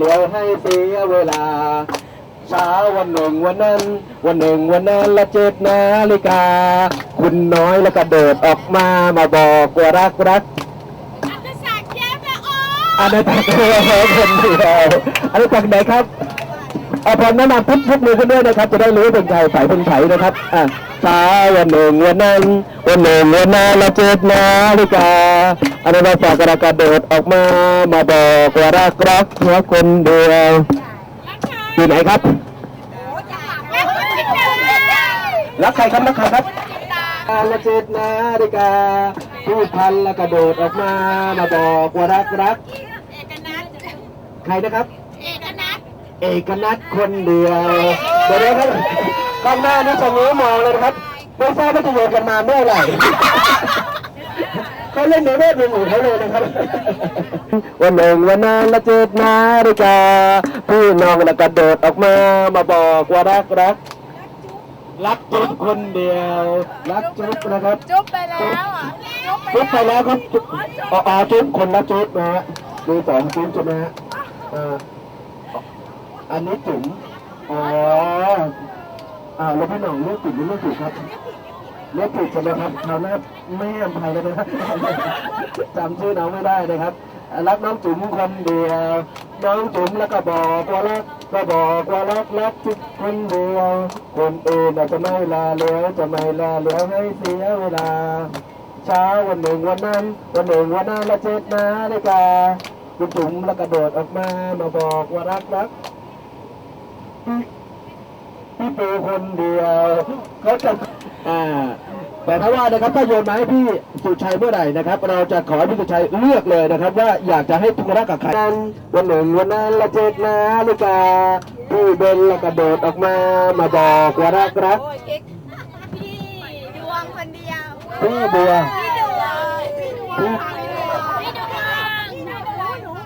เลี้ยวให้เสียเวลา เช้าวันหนึ่งวันนั้น วันหนึ่งวันนั้นละเจ็ดนาฬิกา คุณน้อยแล้วก็เดิดออกมามาบอกว่ารักรักอักษรแย้มละอออันนั้นจากคนเดียวอันนี้จากไหนครับเอาพอแนะนำพุทธมือขึ้นด้วยนะครับ จะได้รู้เป็นใครฝ่ายเป็นไผนะครับอะเช้าวันหนึ่งวันนั้น วันหนึ่งวันนั้นละเจ็ดนาฬิกา อันนั้นเราฝากกระกระโดดออกมามาบอกว่ารักรักเพียงคนเดียวอยู่ไหนครับ รักใครครับรักใครครับอาละเจ็ดนาฬิกาผู้พันล้วกระโดดออกมามาบอกว่ารักรักเอกนัทใครนะครับ เอกนัทเอกนัทคนเดียวเดี๋ยวนะครับกล้องหน้านี่จะงี้มองเลยนะครับไม่ทราบว่าจะโยนกันมาเมื่อไหร่ เขาเล่นในเวทมนต์ของเขาเลยนะครับ วันหนึ่งวันนั้นละเจ็ดนาฬิกาพี่น้องแล้วกระโดดออกมามาบอกว่ารักรักรักจุ๊บคนเดียว รักจุ๊บนะครับ จุ๊บไปแล้วอะจุ๊บไปแล้วครับจุ๊บอ๋ออ๋อจุ๊บคนละจุ๊บนะฮะมีสองจุ๊บใช่ไหมฮะอ่าอันนี้จุ๋มอ๋ออ่าแล้วพี่หน่องเลือกจุ๋มหรือเลือกจุ๋มครับ เลือกจุ๋มใช่ไหมครับคราวหน้าไม่ให้อภัยเลยนะจำชื่อน้องไม่ได้นะครับ รักน้องจุ๋มคนเดียว น้องจุ๋มแล้วก็บอกว่ารักก็บอกว่ารักรักจุ๊บคนเดียวคนอื่นอาจจะไม่ลาเหลี้ยวจะไม่ลาเหลี้ยวให้เสียเวลา เช้าวันหนึ่งวันนั้น วันหนึ่งวันนั้นละเจ็ดนาฬิกาคุณจุ๋มแล้วกระโดดออกมามาบอกว่ารักรักพี่พี่ปูคนเดียวเขาจะ อ่าแต่ถ้าว่านะครับถ้าโยนมาให้พี่สุชัยเมื่อไหร่นะครับ เราจะขอให้พี่สุชัยเลือกเลยนะครับ ว่าอยากจะให้ทุกรักกับใครนั้นวันหนึ่งวันนั้นละเจ็ดนาฬิกาพี่เบนแล้วกระโดดออกมามาบอกว่ารักรักโอ้ยเก๊กพี่ดวงคนเดียวพี่บัวพี่ดวงพี่ดวง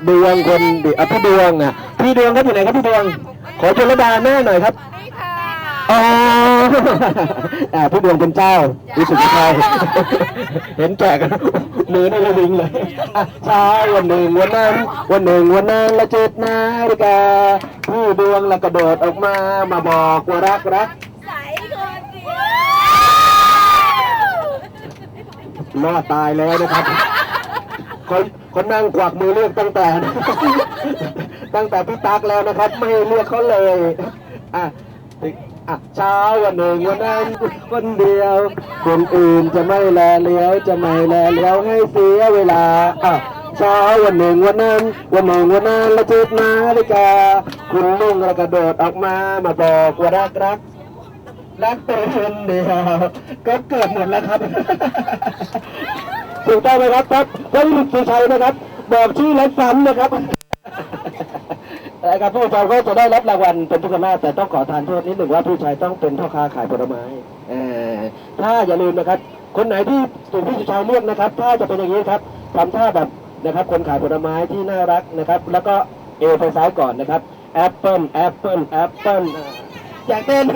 พี่ดวงดวงคนดีอะพี่ดวงอะพี่ดวงครับอยู่ไหนครับพี่ดวง ขอชนระดาแม่หน่อยครับนี่ค่ะอ๋อ อ่าพี่ดวงเป็นเจ้าวิสุทธิชัยเห็นแจกกันมือในระวิงเลยอะเช้าวันหนึ่งวันนั้น วันหนึ่งวันนั้นละเจ็ดนาฬิกาพี่ดวงแล้วกระโดดออกมามาบอกว่ารักรักใสคนเดียวรอดตายแล้วนะครับคนคนนั่งกวักมือเรียกตั้งแต่ ตั้งแต่พี่ตักแล้วนะครับ ไม่ให้เรียกเขาเลย อะ อะเช้าวันหนึ่งวันนั้นคนเดียว คนอื่นจะไม่แลเลี้ยวจะไม่แลเลี้ยวให้เสียเวลาอะเช้าวันหนึ่งวันนั้น วันหนึ่งวันนั้นละเจ็ดนาฬิกา คุณลุงกระโดดออกมามาบอกว่ารักรักรักเป็นคนเดียวก็เกิดหมดแล้วครับถูกต้องไหมครับครับท่านสุชัยนะครับ บอกชื่อและซ้ำนะครับ นะครับผู้ชายก็จะได้รับรางวัลเป็นทุกคณะแต่ต้องขอทานโทษนิดหนึ่งว่าผู้ชายต้องเป็นพ่อค้าขายผลไม้เออถ้าอย่าลืมนะครับ คนไหนที่ถูกพี่สุชัยเลือกนะครับ ถ้าจะเป็นอย่างนี้ครับทำท่าแบบนะครับ คนขายผลไม้ที่น่ารักนะครับ แล้วก็เอวไปซ้ายก่อนนะครับแอปเปิลแอปเปิลแอปเปิลอยากเต้น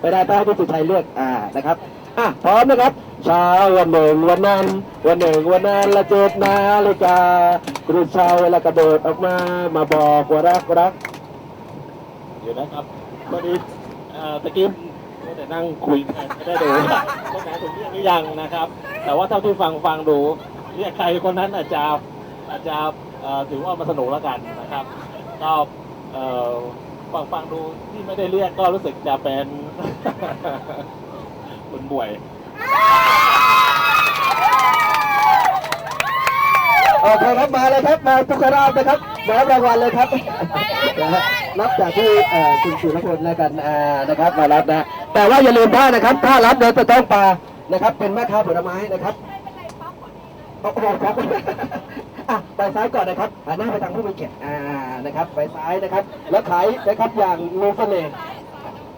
ไม่ได้ต้องให้พี่สุชัยเลือกอ่านะครับ อะพร้อมนะครับเช้าวันหนึ่งวันนั้น วันหนึ่งวันนั้นละเจ็ดนาฬิกาครูชายเวลากระโดดออกมามาบอกว่ารักรักเดี๋ยวนะครับพอดีเอ่อตะกี้แต่นั่งคุยกันไม่ได้ดูว่าคนไหนถูกเรียกหรือยังนะครับ แต่ว่าเท่าที่ฟังฟังดูเรียกใครคนนั้นอาจจะอาจจะเอ่อถือว่ามาสนุกแล้วกันนะครับก็เอ่อฟังฟังดูที่ไม่ได้เรียกก็รู้สึกจะเป็น คุณบวย โอเคครับมาเลยครับมาทุกราบนะครับมารับรางวัลเลยครับนะฮะรับจากที่เอ่อคุณสุรพลแล้วกันอ่านะครับมารับนะแต่ว่าอย่าลืมท่านะครับถ้ารับเดินจะต้องปลานะครับ เป็นแม่ค้าผลไม้นะครับโอ้โหครับอะไปซ้ายก่อนนะครับหันหน้าไปทางผู้มีเกียรติอ่านะครับ ไปซ้ายนะครับ แล้วขายนะครับอย่างมีเสน่ห์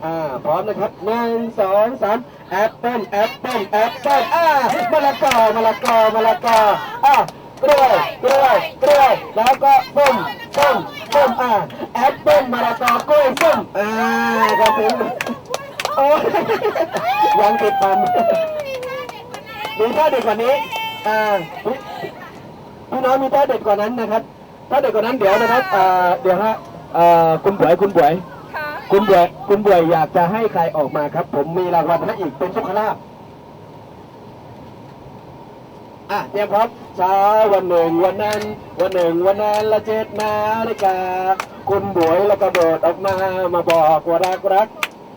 อ่าพร้อมนะครับหนึ่งสองสามแอปเปิ้ลแอปเปิ้ลแอปเปิ้ลอ่ามะละกอมะละกอมะละกออ่ากล้วยกล้วยกล้วยแล้วก็ส้มส้มส้มอ่าแอปเปิ้ลมะละกอกล้วยส้มอ่าครับผมโอ้ยังติดปันมีท่าเด็ดกว่านี้อ่าพี่น้องมีท่าเด็ดกว่านั้นนะครับถ้าเด็กกว่านั้นเดี๋ยวนะครับอ่าเดี๋ยวฮะอ่าคุณบวยคุณบวย ค่ะคุณบวยคุณบวยอยากจะให้ใครออกมาครับ ผมมีรางวัลให้อีกเป็นสุขลาภอะเตรียมพร้อมเช้าวันหนึ่งวันนั้น วันหนึ่งวันนั้นละเจ็ดนาฬิกาคุณบวยแล้วก็โดดออกมามาบอกว่ารักรัก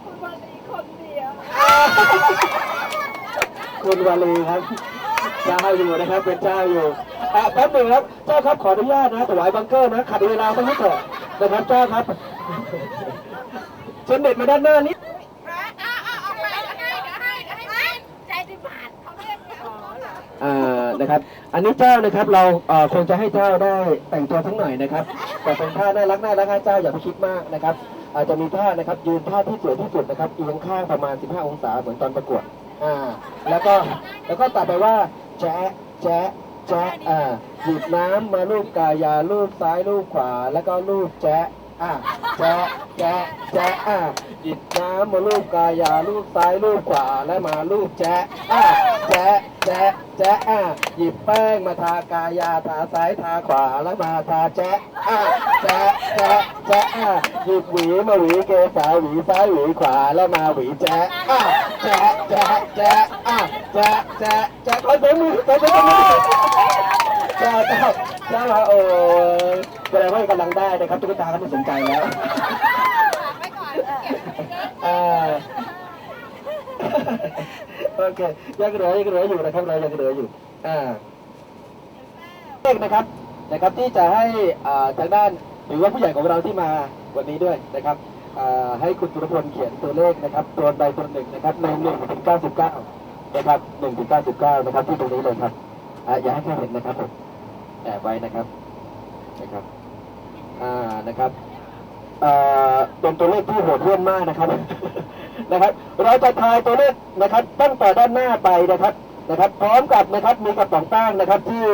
คุณวันนี้คนเดียว คุณวาลีครับเจ้าอยู่นะครับ เป็นเจ้าอยู่อะแป๊บหนึ่งครับเจ้าครับขออนุญาตนะถวายบังเกอร์นะขัดเวลาสักนิดเถอะนะครับเจ้าครับ เชิญเด็ดมาด้านหน้านิดเอาเอาเอาไปเดี๋ยวให้เดี๋ยวให้เดี๋ยวให้ใจสิบบาทเขาไม่ได้อ๋อเหรออ่านะครับ อันนี้เจ้านะครับเราเอ่อคงจะให้เจ้าได้แต่งตัวทั้งหน่อยนะครับ แต่เป็นท่าน่ารักน่ารักนะเจ้าอย่าไปคิดมากนะครับ อาจจะมีท่านะครับยืนท่าที่สวยที่สุดนะครับเอียงข้างประมาณ 15 องศาเหมือนตอนประกวดอ่าแล้วก็แล้วก็ตัดไปว่าแจ๊ะแจ๊ะแจ๊ะอ่าหยิบน้ำมาลูบกายาลูบซ้ายลูบขวา แล้วก็ลูบแจ๊ะ อ่าแจะแจะแจะอะหยิบน้ำมาลูบกายาลูบซ้ายลูบขวาและมาลูบแจ๊ะอะแจ๊ะแจ๊ะแจ๊ะอ่าหยิบแป้งมาทากายาทาซ้ายทาขวาแล้วมาทาแจ๊ะอ่าแจ๊ะแจ๊ะแจ๊ะอ่าหยิบหวีมาหวีเกสาหวีซ้ายหวีขวาแล้วมาหวีแจ๊ะอ่าแจ๊ะแจ๊ะแจ๊ะอ่าแจ๊ะแจ๊ะแจ๊ะขอเสียงมือขอเสียงมือเจ้าเจ้าเจ้าโอ้ยแสดงว่ากำลังได้นะครับตุ๊กตาเขาไม่สนใจแล้วไปก่อนเก็บไว้เออ โอเคยังเหลือยังเหลืออยู่นะครับเรายังเหลืออยู่อ่าเลขนะครับนะครับที่จะให้อ่าทางด้านหรือว่าผู้ใหญ่ของเราที่มาวันนี้ด้วยนะครับอ่าให้คุณจุลพลเขียนตัวเลขนะครับตัวใดตัวหนึ่งนะครับในหนึ่งถึงเก้าสิบเก้านะครับหนึ่งถึงเก้าสิบเก้านะครับที่ตรงนี้เลยครับอ่าอย่าให้ใครเห็นนะครับผมแอบไว้นะครับนะครับอ่านะครับ เป็นตัวเลขที่โหดเหี้ยมมากนะครับนะครับ เราจะทายตัวเลขนะครับตั้งแต่ด้านหน้าไปนะครับนะครับ พร้อมกับนะครับมีกระป๋องแป้งนะครับ ที่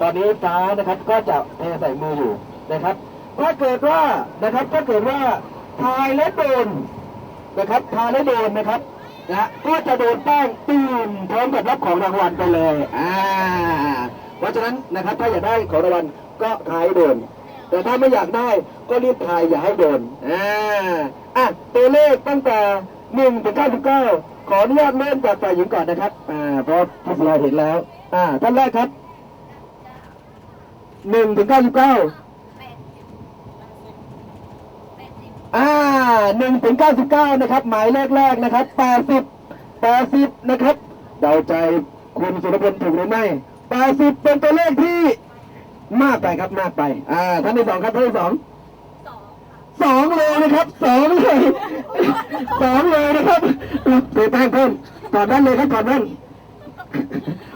ตอนนี้ฟ้านะครับก็จะเทใส่มืออยู่นะครับ ถ้าเกิดว่านะครับถ้าเกิดว่าทายและโดนนะครับทายและโดนนะครับนะฮะก็จะโดนแป้งตูมพร้อมกับรับของรางวัลไปเลยอ่าเพราะฉะนั้นนะครับถ้าอยากได้ของรางวัลก็ทายโดน แต่ถ้าไม่อยากได้ก็รีบทายอย่าให้โดนอ่าอะตัวเลขตั้งแต่หนึ่งถึงเก้าสิบเก้าขออนุญาตเริ่มจากฝ่ายหญิงก่อนนะครับอ่าเพราะพี่เสียเห็นแล้ว อ่าท่านแรกครับหนึ่งถึงเก้าสิบเก้าอ่าหนึ่งถึงเก้าสิบเก้านะครับ หมายเลขแรกนะครับแปดสิบแปดสิบนะครับ เดาใจคุณสุรพลถูกหรือไม่แปดสิบเป็นตัวเลขที่ มากไปครับมากไป อ่าท่านที่สองครับท่านที่สองสองเลยนะครับสองเลยสองเลยนะครับเตะแป้งเพิ่มก่อนนั้นเลยครับก่อนนั้น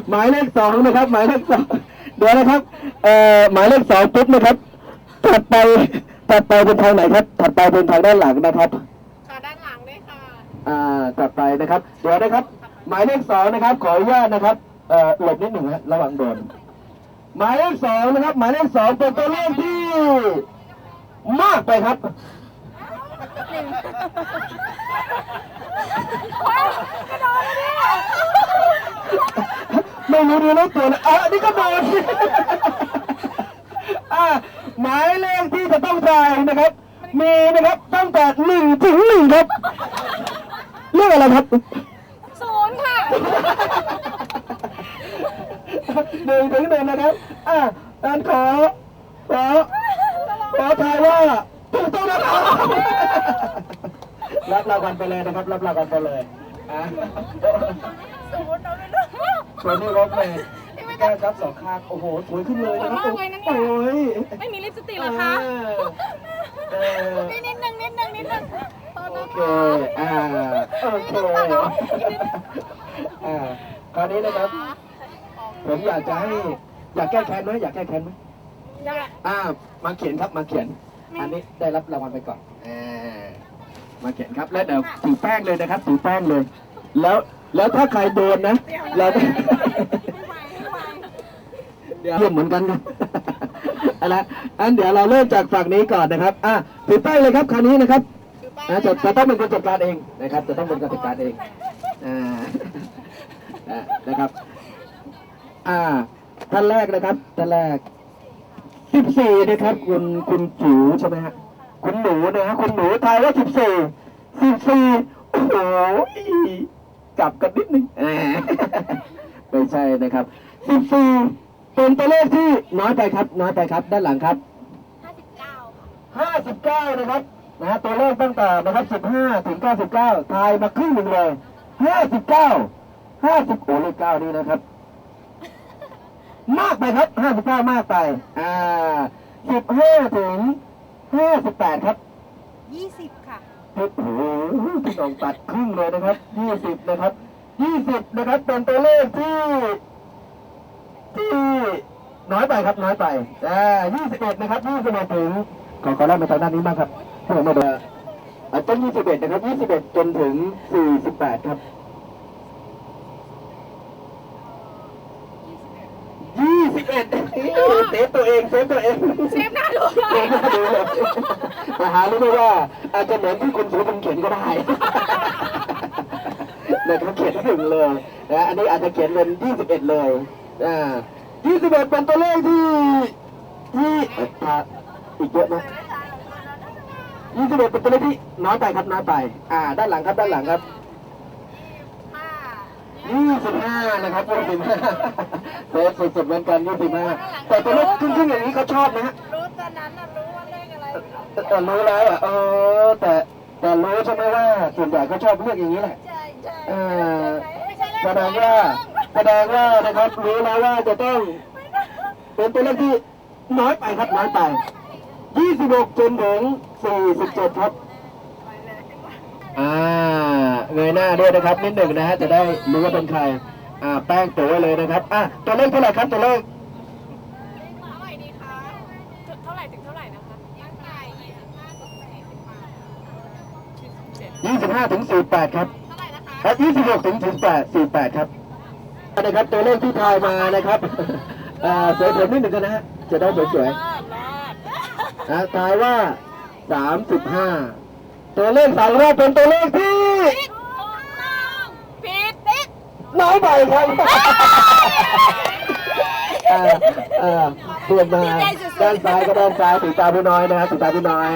หมายเลขสองนะครับ หมายเลขสองเดี๋ยวนะครับ เอ่อหมายเลขสองปุ๊บนะครับถัดไปถัดไปเป็นทางไหนครับถัดไปเป็นทางด้านหลังนะครับค่ะด้านหลังด้วยค่ะอ่าถัดไปนะครับ เดี๋ยวนะครับ หมายเลขสองนะครับ ขออนุญาตนะครับเอ่อหลบนิดหนึ่งฮะระวังโดน หมายเลขสองนะครับ หมายเลขสองเป็นตัวเลขที่ มากไปครับกระโดดเลยเนี่ยไม่รู้ดีแล้วตัวนะอะนี่ก็โดนอะหมายเลขที่จะต้องจ่ายนะครับ มีนะครับตั้งแต่หนึ่งถึงหนึ่งครับ เรื่องอะไรครับ ศูนย์ค่ะ หนึ่งถึงหนึ่งนะครับ อะอันขอ ขอ ขอทายว่าถูกต้องนะครับรับรางวัลไปเลยนะครับ รับรางวัลไปเลยอะศูนย์เราเลยเลือกชวนนี่รถเลยแก้วครับสองข้างโอ้โห สวยขึ้นเลยนะครับสวยมากเลยนะเนี่ยโอ้ยไม่มีลิปสติกเหรอคะนิดนิดนึงนิดนึงนิดนึงโอเค อ่า โอเคอ่าคราวนี้นะครับ ผมอยากจะให้อยากแก้แค้นไหมอยากแก้แค้นไหมอยากอ่ามาเขียนครับมาเขียน อันนี้ได้รับรางวัลไปก่อนอ่ามาเขียนครับ แล้วเดี๋ยวถูแป้งเลยนะครับถูแป้งเลย แล้วแล้วถ้าใครโดนนะเราไม่ไหวไม่ไหวเดี๋ยวเยี่ยมเหมือนกันครับเอะไรอันเดี๋ยวเราเริ่มจากฝั่งนี้ก่อนนะครับ อะถือป้ายเลยครับคราวนี้นะครับอะจะจะต้องเป็นคนจัดการเองนะครับ จะต้องเป็นคนจัดการเองอ่าอะนะครับ อ่า ท่านแรกนะครับ ท่านแรกสิบสี่นะครับ คุณคุณจิ๋วใช่ไหมฮะ คุณหนูนะฮะ คุณหนูทายว่าสิบสี่สิบสี่โอ้โหกลับกันนิดนึงไม่ใช่นะครับสิบสี่เป็นตัวเลขที่น้อยไปครับ น้อยไปครับ ด้านหลังครับห้าสิบเก้าห้าสิบเก้านะครับนะฮะตัวเลขตั้งแต่นะครับสิบห้าถึงเก้าสิบเก้าทายมาครึ่งหนึ่งเลยห้าสิบเก้าห้าสิบโอ้เลขเก้านี่นะครับ มากไปครับห้าสิบเก้ามากไป อ่าสิบห้าถึงห้าสิบแปดครับยี่สิบค่ะโอ้โหพี่น้องตัดครึ่งเลยนะครับยี่สิบนะครับยี่สิบนะครับ เป็นตัวเลขที่ที่น้อยไปครับน้อยไปอ่ายี่สิบเอ็ดนะครับยี่สิบเอ็ดถึงขอขอเล่าไปทางด้านนี้บ้างครับเพื่อมาดูอ่าต้นยี่สิบเอ็ดนะครับยี่สิบเอ็ดจนถึงสี่สิบแปดครับยี่สิบเอ็ดเซ ฟตัวเองเซฟตัวเองเซฟหน้าดูเซฟหน้าดูเลยแต่หารู้ไหมว่า อาจจะเหมือนที่คุณสุพงษ์เขียนก็ได้ นะครับเขียนถึงเลยนะอันนี้อาจจะเขียนเป็นยี่สิบเอ็ดเลยอ่ายี่สิบเอ็ดเป็นตัวเลขที่ที่เอ่ออ่าอีกเยอะนะยี่สิบเอ็ดเป็นตัวเลขที่น้อยไปครับน้อยไป อ่า ด้านหลังครับด้านหลังครับ 25 นะครับยี่สิบห้าเซฟสุดๆเหมือนกันยี่สิบห้าแต่ตัวเลขครึ่งๆอย่างนี้เขาชอบนะฮะรู้ตอนนั้นน่ะรู้ว่าเลขอะไรแต่รู้แล้วอะเออแต่แต่รู้ใช่ไหมว่าส่วนใหญ่ก็ชอบเลือกอย่างนี้แหละใช่ใช่แสดงว่าแสดงว่านะครับรู้แล้วว่าจะต้องเป็นตัวเลขที่น้อยไปครับน้อยไป 26จนถึง47ครับอ่า เงยหน้าด้วยนะครับนิดหนึ่งนะฮะจะได้รู้ว่าเป็นใครอ่าแป้งตัวไว้เลยนะครับอะตัวเลขเท่าไหร่ครับตัวเลขเท่าไหร่ดีคะจุดเท่าไหร่ถึงเท่าไหร่นะคะยังไงยี่สิบห้าถึงสี่สิบแปดยี่สิบห้าถึงสี่แปดครับเท่าไหร่นะคะครับยี่สิบหกถึงสี่แปดสี่แปดครับนะครับตัวเลขที่ทายมานะครับอ่าสวยๆนิดหนึ่งกันนะฮะจะได้สวยรอดรอดๆนะทายว่าสามสิบห้า ตัวเลขสามรอบเป็นตัวเลขที่ผิดถูกต้องผิดผิดน้อยไปครับอ่าอ่าเปลี่ยนมาด้านซ้ายก็ด้านซ้ายสีตาพี่น้อยนะครับสีตาพี่น้อย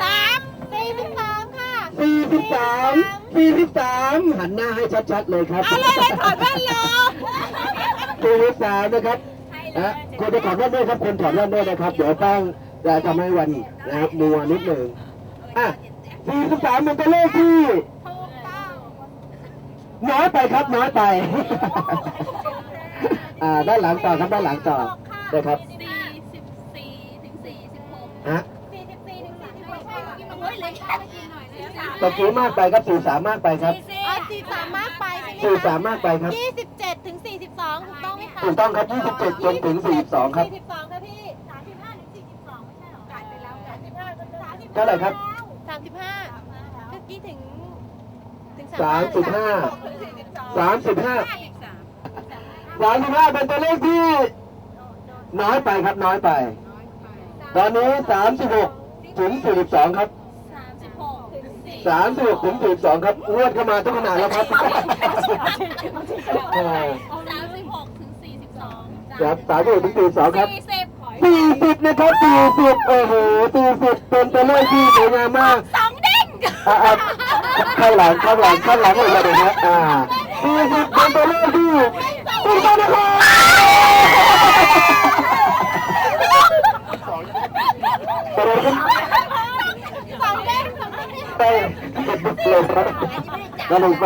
สามสี่สิบสามค่ะสี่สิบสามสี่สิบสามหันหน้าให้ชัดๆเลยครับเอาเลยเลยถอดแว่นรอสี่สิบสามนะครับนะควรจะถอดแว่นด้วยครับควรถอดแว่นด้วยนะครับ เดี๋ยวแป้งจะทำให้วันนะครับมัวนิดหนึ่งอะ สี่สิบสามเป็นตัวเลขที่ถูกต้องน้อยไปครับน้อยไป อ่าด้านหลังต่อครับด้านหลังต่อนะครับสี่สิบสี่ถึงสี่สิบหกฮะสี่สิบสี่ถึงสี่สิบหกโอ้ยเหลยแค่กินหน่อยนะตะกี้มากไปครับสี่สามมากไปครับอ๋อสี่สามมากไปใช่ไหมสี่สามมากไปครับยี่สิบเจ็ดถึงสี่สิบสองถูกต้องไหมคะถูกต้องครับยี่สิบเจ็ดจนถึงสี่สิบสองครับสี่สิบสองค่ะพี่สามสิบห้าถึงสี่สิบสองไม่ใช่หรอจ่ายไปแล้วสามสิบห้าจนสามสิบเท่าไหร่ครับสามสิบห้าเมื่อกี้ถึงถึง สามสิบห้าสามสิบห้าอีกสามสามสิบห้าเป็นตัวเลขที่ น้อยไปครับน้อยไป ตอนนี้สามสิบหกถึงสี่สิบสองครับสามสิบหกถึงสี่สามสิบหกถึงสี่สิบสองครับงวดเข้ามาทุกขนาดแล้วครับเออสามสิบหกถึงสี่สิบสองครับสามสิบหกถึงสี่สิบสองครับสี่สิบสี่สิบนะครับสี่สิบโอ้โหสี่สิบเป็นตัวเลขที่สวยงามมากสองเด้งอะอะ ข้างหลังข้างหลังข้างหลังอะไรนะฮะอ่าสี่สิบเป็นตัวเลขที่ถูกต้องนะครับตัวเลขสองเด้งสองเด้งไปเลยครับก็ลงไป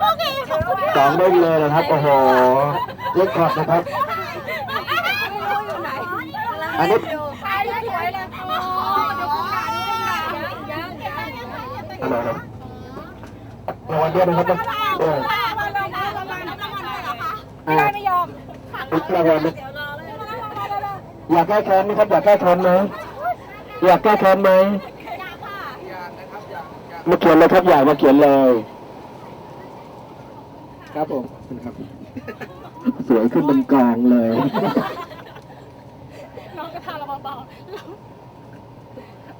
โอเคขอบคุณสองเด้งเลยนะครับโอ้โหเล็กขอบนะครับอยู่ไหนอันนี้ ถ่ายสวยเลยโอ้เดี๋ยวคุณถ่ายรูปนะยังยังยัง อะไรนะ รางวัลเดียวนะครับเออไม่ได้ไม่ยอมอีกรางวัลนะเดี๋ยวรอเลยอยากแก้แค้นไหมครับอยากแก้แค้นไหมอยากแก้แค้นไหมมาเขียนเลยครับอยากมาเขียนเลย ครับผมครับ สวยขึ้นเป็นกองเลยน้องก็ทาเราเบา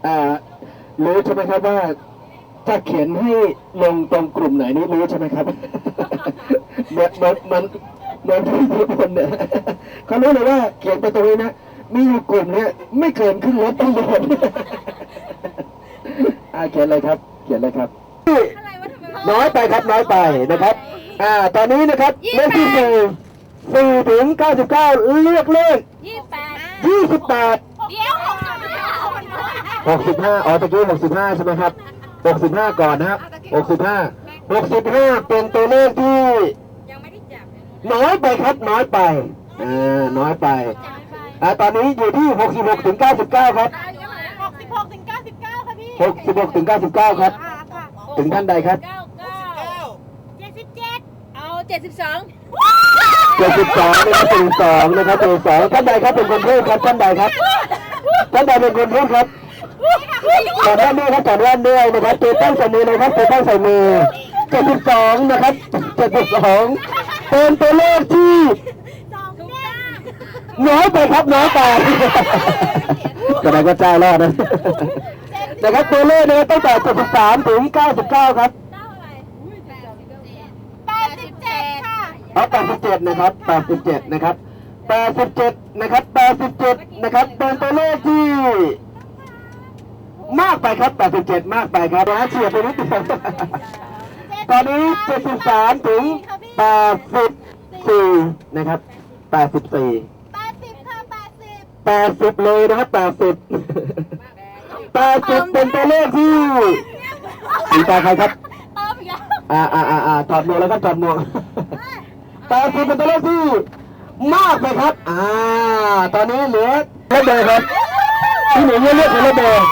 อ่ารู้ใช่ไหมครับว่า ถ้าเขียนให้ลงตรงกลุ่มไหนนี่รู้ใช่ไหมครับเหมือนเหมือนเหมือนเหมือนที่ทุกคนเนี่ยเขารู้เลยว่าเขียนไปตรงนี้นะมีอยู่กลุ่มเนี้ยไม่เกินครึ่งรถต้องโดนอ่าเขียนเลยครับ เขียนเลยครับอะไรวะทำไมน้อยไปครับน้อยไปนะครับ อ่า ตอนนี้นะครับเลขที่สี่สี่ถึงเก้าสิบเก้าเลือกเลขยี่สิบแปดยี่สิบแปดเดี๋ยวหกสิบห้าคนเพิ่มหกสิบห้าอ๋อตะกี้หกสิบห้าใช่ไหมครับ หกสิบห้าก่อนนะครับหกสิบห้าหกสิบห้าเป็นตัวเลขที่ยังไม่ได้จับน้อยไปครับน้อยไปอ่าน้อยไปจับไปอ่าตอนนี้อยู่ที่หกสิบหกถึงเก้าสิบเก้าครับหกสิบหกถึงเก้าสิบเก้าค่ะพี่หกสิบหกถึงเก้าสิบเก้าครับ ถึงท่านใดครับเก้าเก้าเจ็ดสิบเจ็ดเอาเจ็ดสิบสองเจ็ดสิบสองนะครับเจ็ดสิบสองนะครับเจ็ดสิบสองท่านใดครับเป็นคนพูดครับท่านใดครับท่านใดเป็นคนพูดครับ จอดแว่นด้วยครับจอดแว่นด้วยนะครับตัวตั้งใส่มือเลยครับตัวตั้งใส่มือเจ็ดสิบสองนะครับเจ็ดสิบสองเป็นตัวเลขที่สองแน่น้อยไปครับน้อยไปแสดงว่าเจ้ารอดนะนะครับตัวเลขนะครับตั้งแต่เจ็ดสิบสามถึงเก้าสิบเก้าครับเก้าอะไรแปดสิบเจ็ดค่ะเอา87นะครับ87นะครับ87นะครับ87นะครับเป็นตัวเลขที่ มากไปครับ 87 มากไปครับนะเฉียดไปนิดเดียวตอนนี้ 73 ถึง 84 นะครับ 84แปดสิบค่ะแปดสิบ80 เลยนะครับ 80 80 เป็นตัวเลขที่สีตาใครครับติมอีกแล้วอ่าอ่าอ่าอ่าถอดหมวกแล้วก็ถอดหมวกแปดสิบเป็นตัวเลขที่ มากไปครับ อ่า ตอนนี้เหลือเลขเบอร์ครับ ที่หนูเลือกเลือกเลขเบอร์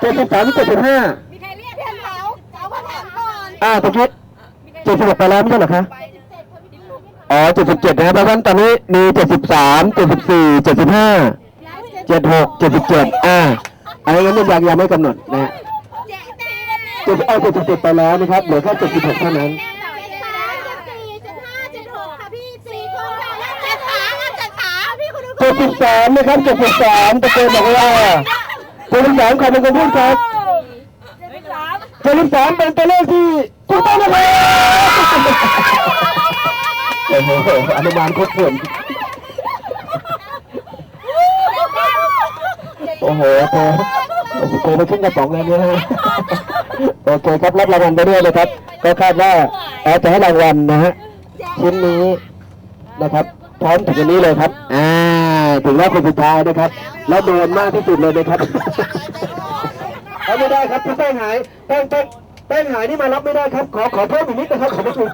เจ็ดสิบสามที่เจ็ดสิบห้ามีใครเรียกเพื่อนแถวเอามาแถวก่อนอ่าตะกี้เจ็ดสิบหกไปแล้วไม่ใช่เหรอคะอ๋อเจ็ดสิบเจ็ดนะครับเพราะฉะนั้นตอนนี้มีเจ็ดสิบสามเจ็ดสิบสี่เจ็ดสิบห้าเจ็ดหกเจ็ดสิบเจ็ดอ่าอันนี้ยังยังยังไม่กำหนดนะฮะเจ็ดเอาเจ็ดสิบเจ็ดไปแล้วนะครับเหลือแค่เจ็ดสิบหกเท่านั้น บสามนะครับ73ตะโกนบอกว่า73ใครเป็นคนพูดครับามเป็นตัวเลขที่ถูกต้องนะครับโอ้โหอันดับานโคตรผลโอ้โหโตโตไปขึ้นกระป๋องแล้วเนี่ยโอเคครับรับรางวัลไปด้วยเลยครับ ก็คาดว่าแอร์จะให้รางวัลนะฮะชิ้นนี้นะครับ พร้อมถึงนี้เลยครับอ่า ถึงรอบคนสุดท้ายนะครับ แล้วโดนมากที่สุดเลยนะครับเอาไม่ได้ครับถ้าแป้งหายแป้งแป้งแป้งหายนี่มารับไม่ได้ครับ ขอขอเพิ่มอีกนิดนะครับขอบพระคุณ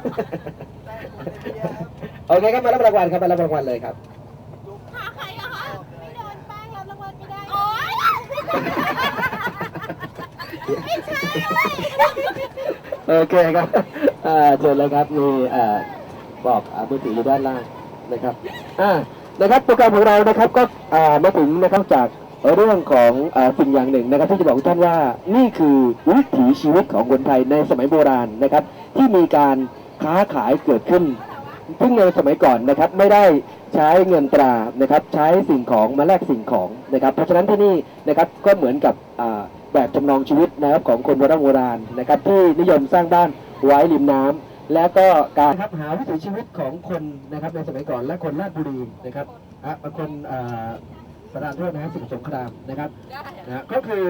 โอเคครับมารับรางวัลครับมารับรางวัลเลยครับหาใครอะคะไม่โดนแป้งรับรางวัลไม่ได้โอ๊ยไม่ใช่โอเคครับอ่าเชิญเลยครับมีอ่าบอกอ่ามือถืออยู่ด้านล่างนะครับอ่า นะครับโปรแกรมของเรานะครับก็มาถึงนะครับจากเรื่องของอสิ่งอย่างหนึ่งนะครับที่จะบอกท่านว่านี่คือวิถีชีวิตของคนไทยในสมัยโบราณนะครับ ที่มีการค้าขายเกิดขึ้นซึ่งในสมัยก่อนนะครับไม่ได้ใช้เงินตรานะครับใช้สิ่งของมาแลกสิ่งของนะครับ เพราะฉะนั้นที่นี่นะครับก็เหมือนกับแบบจำลองชีวิตนะครับของคนโบราณโบราณนะครับที่นิยมสร้างบ้านไว้ริมน้ำ แล้วก็การครับหาวิถีชีวิตของคนนะครับในสมัยก่อนและคนราชบุรีนะครับอะคนอ่าประธานโทษนะฮะสมุทรสงครามนะครับนะฮะก็คือ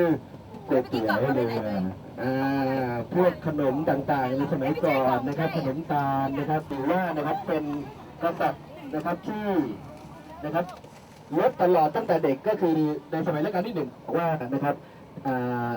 ก๋วยเตี๋ยวเรืออ่าพวกขนมต่างๆในสมัยก่อนนะครับ ขนมตาลนะครับหรือว่านะครับเป็นกษัตริย์นะครับที่นะครับลดตลอดตั้งแต่เด็กก็คือในสมัยรัชกาลที่หนึ่งว่านะครับอ่า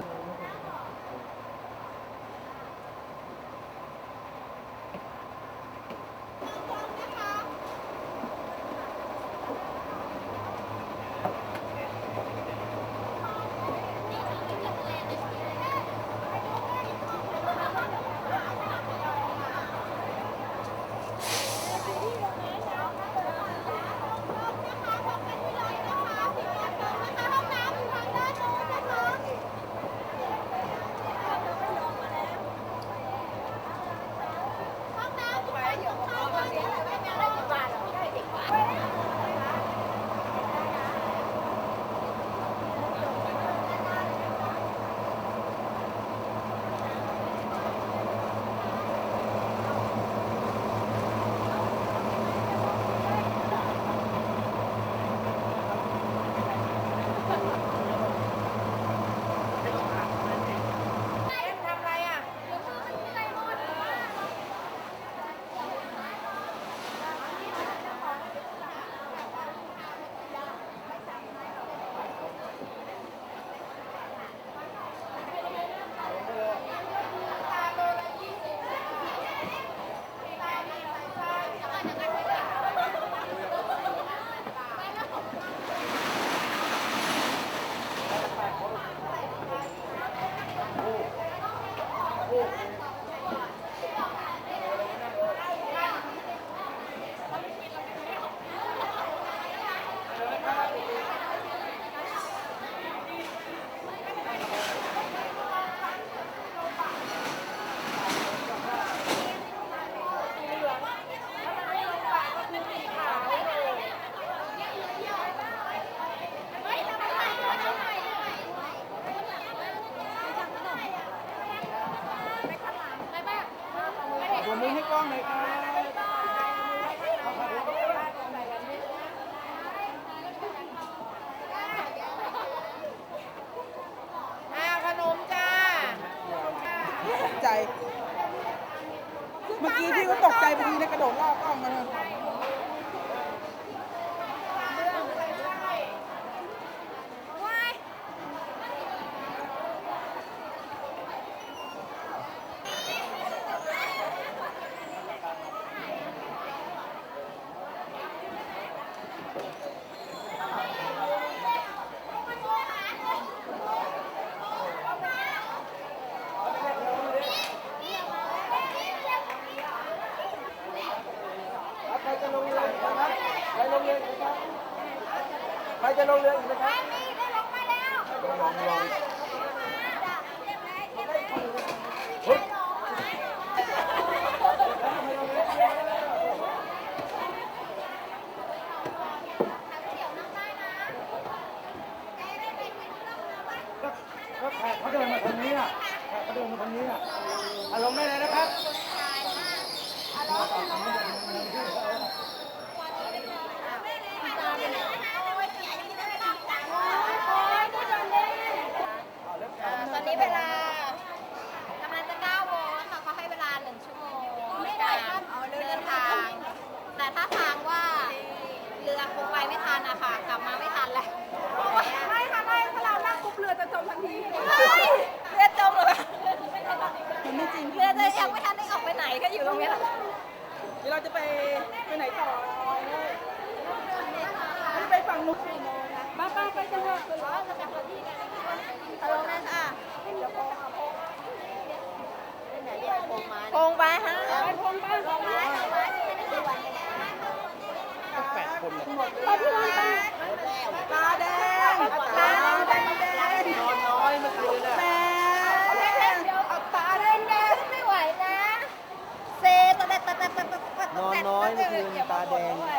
แดง